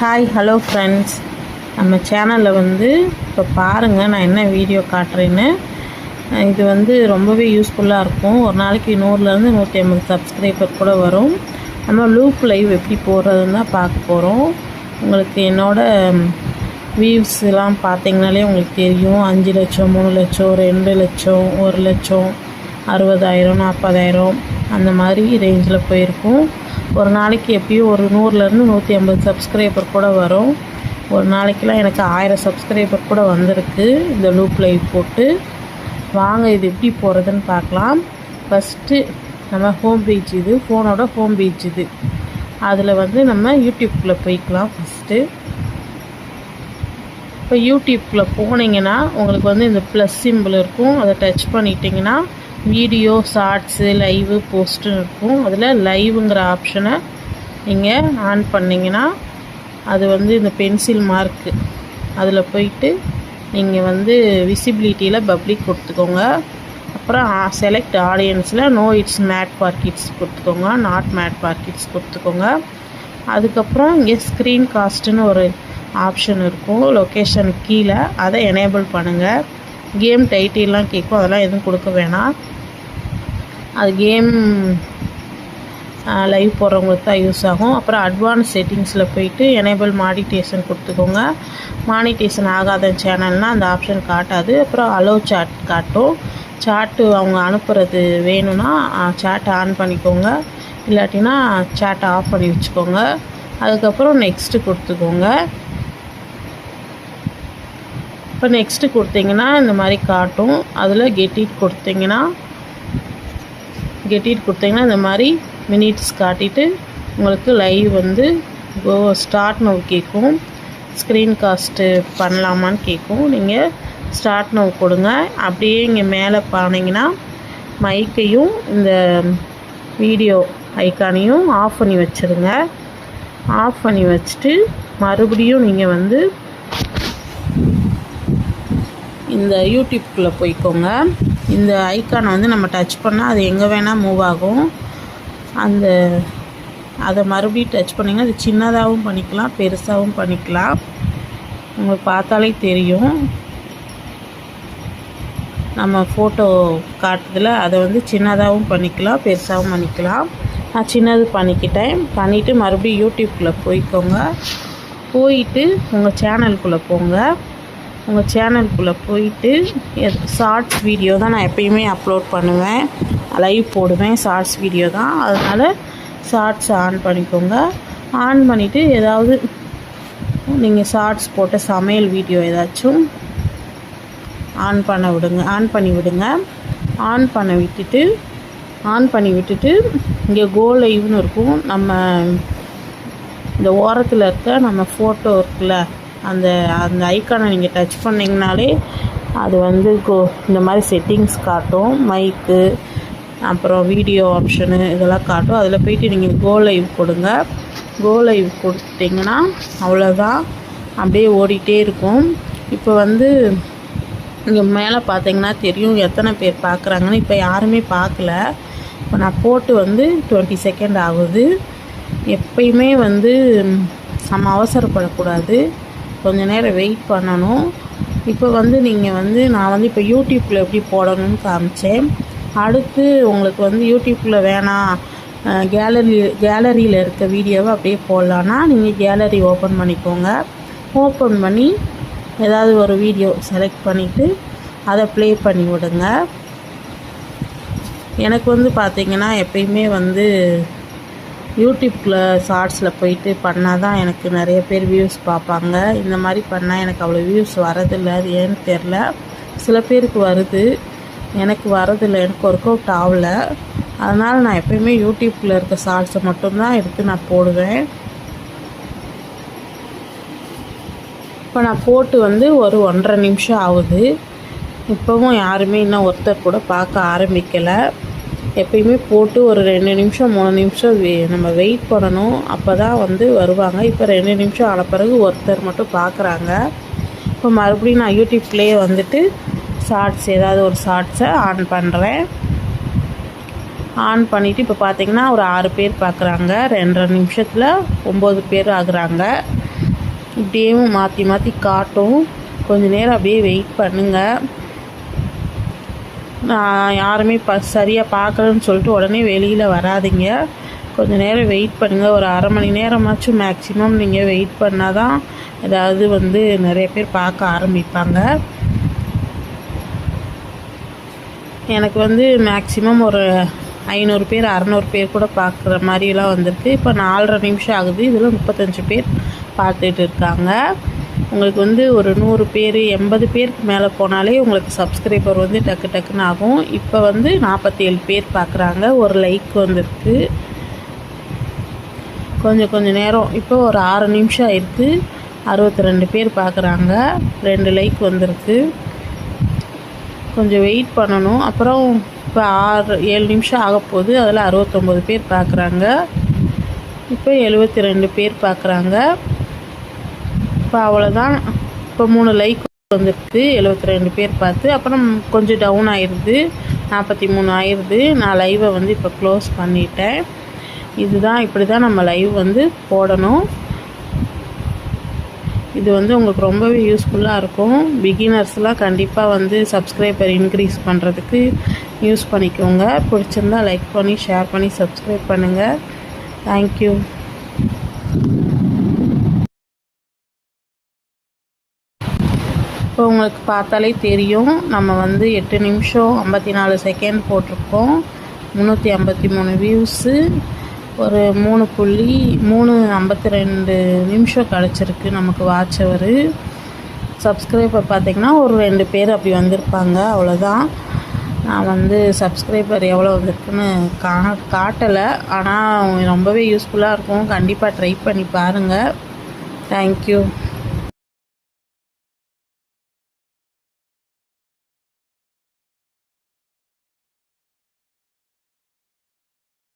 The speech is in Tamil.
ஹாய் ஹலோ ஃப்ரெண்ட்ஸ் நம்ம சேனலில் வந்து இப்போ பாருங்கள் நான் என்ன வீடியோ காட்டுறேன்னு. இது வந்து ரொம்பவே யூஸ்ஃபுல்லாக இருக்கும். ஒரு நாளைக்கு நூறுலேருந்து நூற்றி ஐம்பது சப்ஸ்கிரைபர் கூட வரும். நம்ம லூப் லைவ் எப்படி போடுறதுன்னு தான் பார்க்க போகிறோம் உங்களுக்கு என்னோட வியூஸ்லாம் பார்த்தீங்கனாலே உங்களுக்கு தெரியும். அஞ்சு லட்சம் மூணு லட்சம் ரெண்டு லட்சம் ஒரு லட்சம் அறுபதாயிரம் நாற்பதாயிரம் அந்த மாதிரி ரேஞ்சில் போயிருக்கும். ஒரு நாளைக்கு எப்பயும் ஒரு நூறுலேருந்து நூற்றி ஐம்பது சப்ஸ்கிரைபர் கூட வரும். ஒரு நாளைக்கெலாம் எனக்கு ஆயிரம் சப்ஸ்கிரைபர் கூட வந்திருக்கு. இந்த லூப் லைவ் போட்டு. வாங்க இது எப்படி போகிறதுன்னு பார்க்கலாம். ஃபஸ்ட்டு நம்ம ஹோம் பேஜ் இது ஃபோனோட ஹோம் பேஜ் இது. அதில் வந்து நம்ம யூடியூப்குள்ளே போய்க்கலாம் ஃபஸ்ட்டு இப்போ யூடியூப்பில் போனீங்கன்னா உங்களுக்கு வந்து இந்த ப்ளஸ் சிம்பிள் இருக்கும். அதை டச் பண்ணிட்டீங்கன்னா வீடியோ ஷார்ட்ஸு லைவு போஸ்ட்டுன்னு இருக்கும். அதில் லைவுங்கிற ஆப்ஷனை நீங்கள் ஆன் பண்ணிங்கன்னா அது வந்து இந்த பென்சில் மார்க்கு அதில் போயிட்டு நீங்கள் வந்து விசிபிலிட்டியில் பப்ளிக் கொடுத்துக்கோங்க. அப்புறம் select ஆடியன்ஸில் no it's made for kids கொடுத்துக்கோங்க. நாட் மேட் ஃபார் கிட்ஸ் கொடுத்துக்கோங்க. அதுக்கப்புறம் இங்கே ஸ்க்ரீன் காஸ்ட்டுன்னு ஒரு ஆப்ஷன் இருக்கும். லொக்கேஷன் கீழே. அதை எனேபிள் பண்ணுங்கள் கேம் டைட்டில்லாம் கேட்கும். அதெல்லாம் எதுவும் கொடுக்க வேணாம். அது கேம் லைவ் போடுறவங்களுக்கு தான் யூஸ் ஆகும். அப்புறம் அட்வான்ஸ் செட்டிங்ஸில் போயிட்டு எனேபிள் மானிட்டேஷன் கொடுத்துக்கோங்க. மானிட்டேஷன் ஆகாத சேனல்னால் அந்த ஆப்ஷன் காட்டாது. அப்புறம் அலோ சாட் காட்டும். சாட்டு அவங்க அனுப்புறது வேணும்னா சாட்டை ஆன் பண்ணிக்கோங்க. இல்லாட்டினா சாட்டை ஆஃப் பண்ணி வச்சுக்கோங்க. அதுக்கப்புறம் நெக்ஸ்ட்டு கொடுத்துக்கோங்க. இப்போ நெக்ஸ்ட்டு கொடுத்தீங்கன்னா இந்த மாதிரி காட்டும். அதில் கெட்டிட் கொடுத்தீங்கன்னா கெட்டிட் கொடுத்தீங்கன்னா இந்த மாதிரி மினிட்ஸ் காட்டிட்டு உங்களுக்கு லைவ் வந்து கோ ஸ்டார்ட் நோவ் கேட்கும். ஸ்க்ரீன் காஸ்ட்டு பண்ணலாமான்னு கேட்கும். நீங்கள் ஸ்டார்ட் நோவ் கொடுங்க. அப்படியே இங்கே மேலே போனீங்கன்னா மைக்கையும் இந்த வீடியோ ஐக்கானையும் ஆஃப் பண்ணி வச்சுருங்க. ஆஃப் பண்ணி வச்சுட்டு மறுபடியும் நீங்கள் வந்து இந்த யூடியூப்குள்ளே போய்க்கோங்க. இந்த ஐக்கானை வந்து நம்ம டச் பண்ணால் அது எங்கே வேணால் மூவ் ஆகும். அந்த அதை மறுபடியும் டச் பண்ணிங்கன்னா அது சின்னதாகவும் பண்ணிக்கலாம் பெருசாகவும் பண்ணிக்கலாம். உங்களுக்கு பார்த்தாலே தெரியும். நம்ம ஃபோட்டோ காட்டுதில் அதை வந்து சின்னதாகவும் பண்ணிக்கலாம் பெருசாகவும் பண்ணிக்கலாம். நான் சின்னது பண்ணிக்கிட்டேன். பண்ணிவிட்டு மறுபடியும் யூடியூப்குள்ளே போய்க்கோங்க. போயிட்டு உங்கள் சேனலுக்குள்ளே போங்க. உங்கள் சேனலுக்குள்ளே போயிட்டு ஷார்ட்ஸ் வீடியோ தான் நான் எப்பயுமே அப்லோட் பண்ணுவேன். லைவ் போடுவேன் ஷார்ட்ஸ் வீடியோ தான். அதனால் ஷார்ட்ஸ் ஆன் பண்ணிக்கோங்க. ஆன் பண்ணிவிட்டு ஏதாவது நீங்கள் ஷார்ட்ஸ் போட்ட சமையல் வீடியோ ஏதாச்சும் ஆன் பண்ண விடுங்க ஆன் பண்ணி விடுங்க. ஆன் பண்ண விட்டுட்டு ஆன் பண்ணி விட்டுட்டு இங்கே கோ லைவ்னு இருக்கும். நம்ம இந்த ஓரத்தில் இருக்க நம்ம ஃபோட்டோ இருக்குல்ல அந்த அந்த ஐக்கானை நீங்கள் டச் பண்ணிங்கனாலே அது வந்து கோ இந்த மாதிரி செட்டிங்ஸ் காட்டும். மைக்கு அப்புறம் வீடியோ ஆப்ஷனு இதெல்லாம் காட்டும். அதில் போயிட்டு நீங்கள் கோ லைவ் கொடுங்க. கோ லைவ் கொடுத்தீங்கன்னா அவ்வளோதான் அப்படியே ஓடிட்டே இருக்கும். இப்போ வந்து இங்கே மேலே பார்த்தீங்கன்னா தெரியும் எத்தனை பேர் பார்க்குறாங்கன்னு. இப்போ யாருமே பார்க்கல. இப்போ நான் போட்டு வந்து டுவெண்ட்டி செகண்ட் ஆகுது. எப்பயுமே வந்து நம்ம அவசரப்படக்கூடாது. கொஞ்ச நேரம் வெயிட் பண்ணணும். இப்போ வந்து நீங்கள் வந்து நான் வந்து இப்போ யூடியூப்பில் எப்படி போடணும்னு காமிச்சேன். அடுத்து உங்களுக்கு வந்து யூடியூப்பில் வேணாம் கேலரி கேலரியில் இருக்க வீடியோவை அப்படியே போடலான்னா நீங்கள் கேலரி ஓப்பன் பண்ணிக்கோங்க. ஓப்பன் பண்ணி ஏதாவது ஒரு வீடியோ செலக்ட் பண்ணிவிட்டு அதை ப்ளே பண்ணி விடுங்க. எனக்கு வந்து பார்த்திங்கன்னா எப்பயுமே வந்து யூடியூப்பில் ஷார்ட்ஸில் போயிட்டு பண்ணால் தான் எனக்கு நிறைய பேர் வியூஸ் பார்ப்பாங்க. இந்த மாதிரி பண்ணால் எனக்கு அவ்வளோ வியூஸ் வரதில்லை. அது ஏன்னு தெரில சில பேருக்கு வருது. எனக்கு வரதில்லை. எனக்கு ஒர்க் அவுட் ஆகலை. அதனால் நான் எப்பயுமே யூடியூப்பில் இருக்க ஷார்ட்ஸை மட்டும்தான் எடுத்து நான் போடுவேன். இப்போ நான் போட்டு வந்து ஒரு ஒன்றரை நிமிஷம் ஆகுது. இப்போவும் யாருமே இன்னும் ஒருத்தர் கூட பார்க்க ஆரம்பிக்கலை. எப்பயுமே போட்டு ஒரு ரெண்டு நிமிஷம் மூணு நிமிஷம் வெ நம்ம வெயிட் பண்ணணும். அப்போ தான் வந்து வருவாங்க. இப்போ ரெண்டு நிமிஷம் ஆன பிறகு ஒருத்தர் மட்டும் பார்க்குறாங்க இப்போ மறுபடியும் நான் யூடியூப்லேயே வந்துட்டு ஷார்ட்ஸ் ஏதாவது ஒரு ஷார்ட்ஸை ஆன் பண்ணுறேன் ஆன் பண்ணிவிட்டு இப்போ பார்த்தீங்கன்னா ஒரு ஆறு பேர் பார்க்குறாங்க ரெண்டரை நிமிஷத்தில் ஒம்பது பேர் ஆகுறாங்க. இப்படியேவும் மாற்றி மாற்றி காட்டும். கொஞ்ச நேரம் அப்படியே வெயிட் பண்ணுங்கள் நான் யாருமே ப சரியாக பார்க்கலன்னு சொல்லிட்டு உடனே வெளியில் வராதீங்க. கொஞ்சம் நேரம் வெயிட் பண்ணுங்கள் ஒரு அரை மணி நேரமாச்சும் மேக்ஸிமம் நீங்கள் வெயிட் பண்ணால் தான் ஏதாவது வந்து நிறைய பேர் பார்க்க ஆரம்பிப்பாங்க. எனக்கு வந்து மேக்ஸிமம் ஒரு ஐநூறு பேர் அறநூறு பேர் கூட பார்க்குற மாதிரிலாம் வந்திருக்கு. இப்போ நாலரை நிமிஷம் ஆகுது. இதில் முப்பத்தஞ்சு பேர் பார்த்துட்டு இருக்காங்க. உங்களுக்கு வந்து ஒரு நூறு பேர் எண்பது பேருக்கு மேலே போனாலே உங்களுக்கு சப்ஸ்கிரைபர் வந்து டக்கு டக்குன்னு ஆகும். இப்போ வந்து நாற்பத்தி ஏழு பேர் பார்க்குறாங்க ஒரு லைக் வந்திருக்கு. கொஞ்சம் கொஞ்சம் நேரம். இப்போ ஒரு ஆறு நிமிஷம் ஆயிருக்கு. அறுபத்தி ரெண்டு பேர் பார்க்குறாங்க ரெண்டு லைக் வந்திருக்கு. கொஞ்சம் வெயிட் பண்ணணும். அப்புறம் இப்போ ஆறு ஏழு நிமிஷம் ஆகப்போகுது போகுது. அதில் அறுபத்தொம்போது பேர் பார்க்குறாங்க இப்போ எழுபத்தி ரெண்டு பேர் பார்க்குறாங்க இப்போ அவ்வளோதான் இப்போ மூணு லைக் வந்துருக்கு. எழுபத்தி ரெண்டு பேர் பார்த்து அப்புறம் கொஞ்சம் டவுன் ஆயிடுது நாற்பத்தி மூணு ஆயிடுது நான் லைவை வந்து இப்போ க்ளோஸ் பண்ணிட்டேன். இதுதான் இப்படி தான் நம்ம லைவ் வந்து போடணும். இது வந்து உங்களுக்கு ரொம்பவே யூஸ்ஃபுல்லாக இருக்கும். பிகினர்ஸ்லாம் கண்டிப்பாக வந்து சப்ஸ்கிரைபர் இன்க்ரீஸ் பண்ணுறதுக்கு யூஸ் பண்ணிக்கோங்க. பிடிச்சிருந்தா லைக் பண்ணி ஷேர் பண்ணி சப்ஸ்கிரைப் பண்ணுங்கள் தேங்க்யூ இப்போ உங்களுக்கு பார்த்தாலே தெரியும். நம்ம வந்து எட்டு நிமிஷம் ஐம்பத்தி நாலு செகண்ட் போட்டிருக்கோம். முந்நூற்றி ஐம்பத்தி மூணு வியூஸு ஒரு மூணு புள்ளி மூணு ஐம்பத்தி ரெண்டு நிமிஷம் கிடச்சிருக்கு நமக்கு வாட்ச் அவர் சப்ஸ்கிரைபர் பார்த்திங்கன்னா ஒரு ரெண்டு பேர் அப்படி வந்திருப்பாங்க. அவ்வளோதான் நான் வந்து சப்ஸ்கிரைபர் எவ்வளோ வந்திருக்குன்னு கா காட்டலை. ஆனால் ரொம்பவே யூஸ்ஃபுல்லாக இருக்கும். கண்டிப்பாக ட்ரை பண்ணி பாருங்கள் தேங்க்யூ